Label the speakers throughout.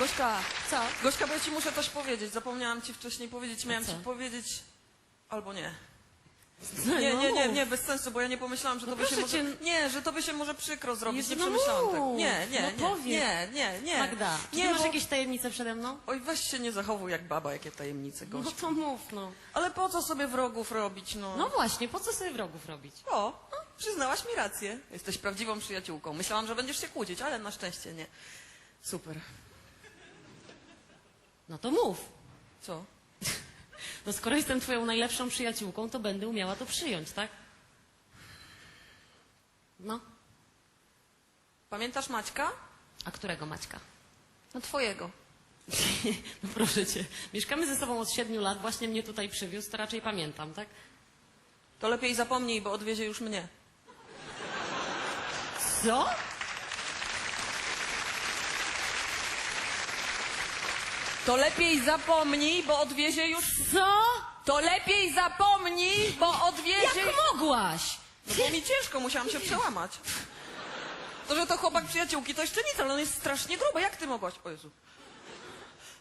Speaker 1: Gośka,
Speaker 2: Co?
Speaker 1: Gośka, bo ja ci muszę coś powiedzieć. Zapomniałam ci wcześniej powiedzieć, miałam
Speaker 2: co?
Speaker 1: ci powiedzieć... Albo nie.
Speaker 2: No,
Speaker 1: Nie, nie, nie,
Speaker 2: mów.
Speaker 1: nie, bez sensu, bo ja nie pomyślałam, że to
Speaker 2: No
Speaker 1: by się
Speaker 2: proszę
Speaker 1: może...
Speaker 2: cię.
Speaker 1: Nie, że to by się może przykro zrobić, nie
Speaker 2: no
Speaker 1: przemyślałam tego. Nie, nie,
Speaker 2: No
Speaker 1: nie,
Speaker 2: powiedz.
Speaker 1: nie, nie, nie.
Speaker 2: Magda, czy
Speaker 1: nie,
Speaker 2: ty masz
Speaker 1: bo...
Speaker 2: jakieś tajemnice przede mną?
Speaker 1: Oj, weź się nie zachowuj jak baba, jakie tajemnice,
Speaker 2: No to mów, no.
Speaker 1: Ale po co sobie wrogów robić, no?
Speaker 2: No właśnie, po co sobie wrogów robić?
Speaker 1: O, no, przyznałaś mi rację. Jesteś prawdziwą przyjaciółką. Myślałam, że będziesz się kłócić, ale na szczęście nie. Super.
Speaker 2: No to mów.
Speaker 1: Co?
Speaker 2: No skoro jestem twoją najlepszą przyjaciółką, to będę umiała to przyjąć, tak? No.
Speaker 1: Pamiętasz Maćka?
Speaker 2: A którego Maćka?
Speaker 1: No twojego.
Speaker 2: No proszę cię. Mieszkamy ze sobą od siedmiu lat, właśnie mnie tutaj przywiózł, to raczej pamiętam, tak?
Speaker 1: To lepiej zapomnij, bo odwiezie już mnie.
Speaker 2: Co?
Speaker 1: To lepiej zapomnij, bo odwiezie już...
Speaker 2: Co?
Speaker 1: To lepiej zapomnij, bo odwiezie...
Speaker 2: Jak mogłaś?
Speaker 1: No bo mi ciężko, musiałam się przełamać. To, że to chłopak przyjaciółki, to jeszcze nic, ale on jest strasznie gruby. Jak ty mogłaś? O Jezu.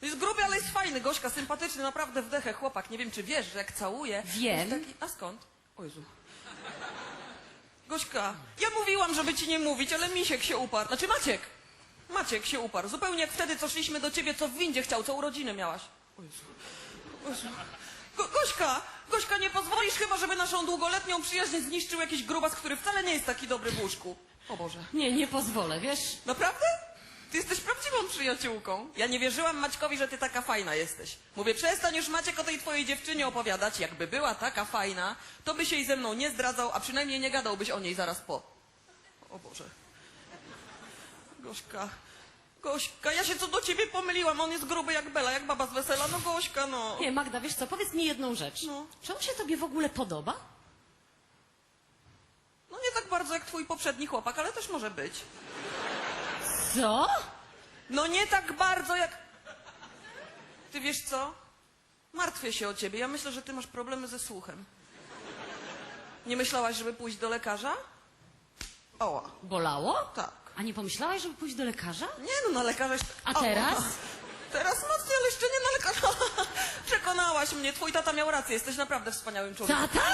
Speaker 1: Jest gruby, ale jest fajny. Gośka, sympatyczny, naprawdę wdechę chłopak. Nie wiem, czy wiesz, że jak całuje...
Speaker 2: Wiem.
Speaker 1: jest Taki... A skąd? O Jezu. Gośka, ja mówiłam, żeby ci nie mówić, ale Misiek się uparł. Znaczy Maciek. Maciek się uparł. Zupełnie jak wtedy, co szliśmy do ciebie, co w windzie chciał, co urodziny miałaś. O Jezu. O Jezu. Go, Gośka, Gośka, nie pozwolisz chyba, żeby naszą długoletnią przyjaźń zniszczył jakiś grubas, który wcale nie jest taki dobry w łóżku. O Boże.
Speaker 2: Nie, nie pozwolę, wiesz?
Speaker 1: Naprawdę? Ty jesteś prawdziwą przyjaciółką. Ja nie wierzyłam Maćkowi, że ty taka fajna jesteś. Mówię, przestań już Maciek o tej twojej dziewczynie opowiadać. Jakby była taka fajna, to by się jej ze mną nie zdradzał, a przynajmniej nie gadałbyś o niej zaraz po. O Boże. Gośka. Gośka, ja się co do ciebie pomyliłam. On jest gruby jak Bela, jak baba z wesela. No Gośka, no.
Speaker 2: Nie, Magda, wiesz co, powiedz mi jedną rzecz.
Speaker 1: No.
Speaker 2: Czy on się tobie w ogóle podoba?
Speaker 1: No nie tak bardzo jak twój poprzedni chłopak, ale też może być.
Speaker 2: Co?
Speaker 1: No nie tak bardzo jak... Ty wiesz co? Martwię się o ciebie. Ja myślę, że ty masz problemy ze słuchem. Nie myślałaś, żeby pójść do lekarza? Oła,
Speaker 2: Bolało?
Speaker 1: tak.
Speaker 2: A nie pomyślałaś, żeby pójść do lekarza?
Speaker 1: Nie no, na lekarza jeszcze...
Speaker 2: A
Speaker 1: Ała.
Speaker 2: teraz?
Speaker 1: Teraz mocniej, ale jeszcze nie na lekarza. Przekonałaś mnie. Twój tata miał rację. Jesteś naprawdę wspaniałym człowiekiem.
Speaker 2: Tata?